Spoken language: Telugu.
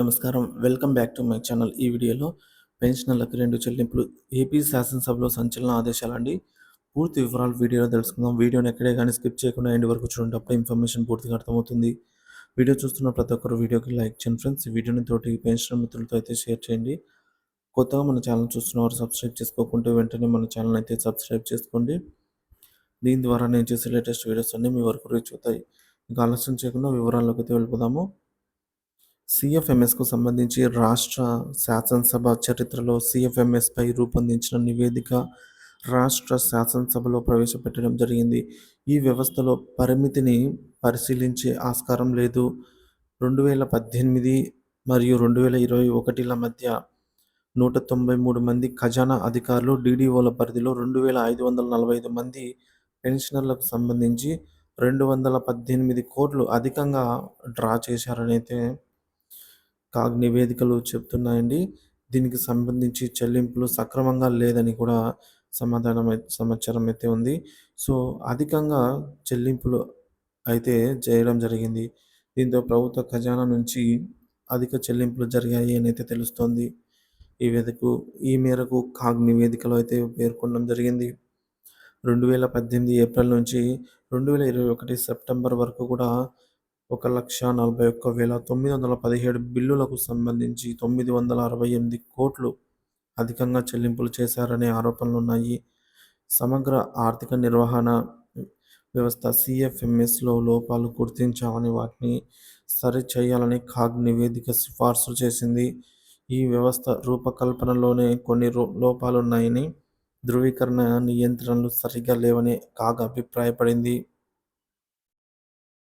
నమస్కారం. Welcome back to my channel. ఈ వీడియోలో పెన్షనర్లకు రెండు చెల్లింపులు. ఏపీ శాసనసభలో సంచలన ఆదేశాలండి. పూర్తి వివరాలు వీడియోలో తెలుసుకుందాం. వీడియోని ఎక్కడే కానీ స్కిప్ చేయకుండా ఎండ్ వరకు చూడండి. అప్పుడు ఇన్ఫర్మేషన్ పూర్తిగా అర్థమవుతుంది. వీడియో చూస్తున్న ప్రతి ఒక్కరు వీడియోకి లైక్ చేయండి ఫ్రెండ్స్. ఈ వీడియోని తోటి పెన్షనర్ మిత్రులతో అయితే షేర్ చేయండి. కొత్తగా మన ఛానల్ చూస్తున్నవారు సబ్స్క్రైబ్ చేసుకోకుంటే వెంటనే మన ఛానల్ అయితే సబ్స్క్రైబ్ చేసుకోండి. దీని ద్వారా నేను చేసే లేటెస్ట్ వీడియోస్ అన్నీ మీ వరకు రీచ్ అవుతాయి. ఇంకా ఆలస్యం చేయకుండా వివరాల్లోకి అయితే వెళ్ళిపోదాము. సిఎఫ్ఎంఎస్కు సంబంధించి రాష్ట్ర శాసనసభ చరిత్రలో సిఎఫ్ఎంఎస్పై రూపొందించిన నివేదిక రాష్ట్ర శాసనసభలో ప్రవేశపెట్టడం జరిగింది. ఈ వ్యవస్థలో పరిమితిని పరిశీలించే ఆస్కారం లేదు. రెండు వేల పద్దెనిమిది మరియు రెండు వేల ఇరవై ఒకటిల మధ్య నూట తొంభై మూడు మంది ఖజానా అధికారులు డీడీఓల పరిధిలో రెండు వేల ఐదు వందల నలభై ఐదు మంది పెన్షనర్లకు సంబంధించి రెండు వందల పద్దెనిమిది కోట్లు అధికంగా డ్రా చేశారనైతే కాగ్ నివేదికలు చెప్తున్నాయండి. దీనికి సంబంధించి చెల్లింపులు సక్రమంగా లేదని కూడా సమాధానం సమాచారం అయితే ఉంది. సో అధికంగా చెల్లింపులు అయితే చేయడం జరిగింది. దీంతో ప్రభుత్వ ఖజానా నుంచి అధిక చెల్లింపులు జరిగాయి అని అయితే తెలుస్తోంది. ఈ వేదకు ఈ మేరకు కాగ్ నివేదికలో అయితే పేర్కొనడం జరిగింది. రెండు వేల పద్దెనిమిది ఏప్రిల్ నుంచి రెండు వేల ఇరవై ఒకటి సెప్టెంబర్ వరకు కూడా ఒక లక్ష నలభై ఒక్క వేల తొమ్మిది వందల పదిహేడు బిల్లులకు సంబంధించి తొమ్మిది వందల అరవై ఎనిమిది కోట్లు అధికంగా చెల్లింపులు చేశారనే ఆరోపణలు ఉన్నాయి. సమగ్ర ఆర్థిక నిర్వహణ వ్యవస్థ సిఎఫ్ఎంఎస్లో లోపాలు గుర్తించామని వాటిని సరిచేయాలని కాగ్ నివేదిక సిఫార్సు చేసింది. ఈ వ్యవస్థ రూపకల్పనలోనే కొన్ని రో- లోపాలున్నాయని ధృవీకరణ నియంత్రణలు సరిగ్గా లేవని కాగ్ అభిప్రాయపడింది.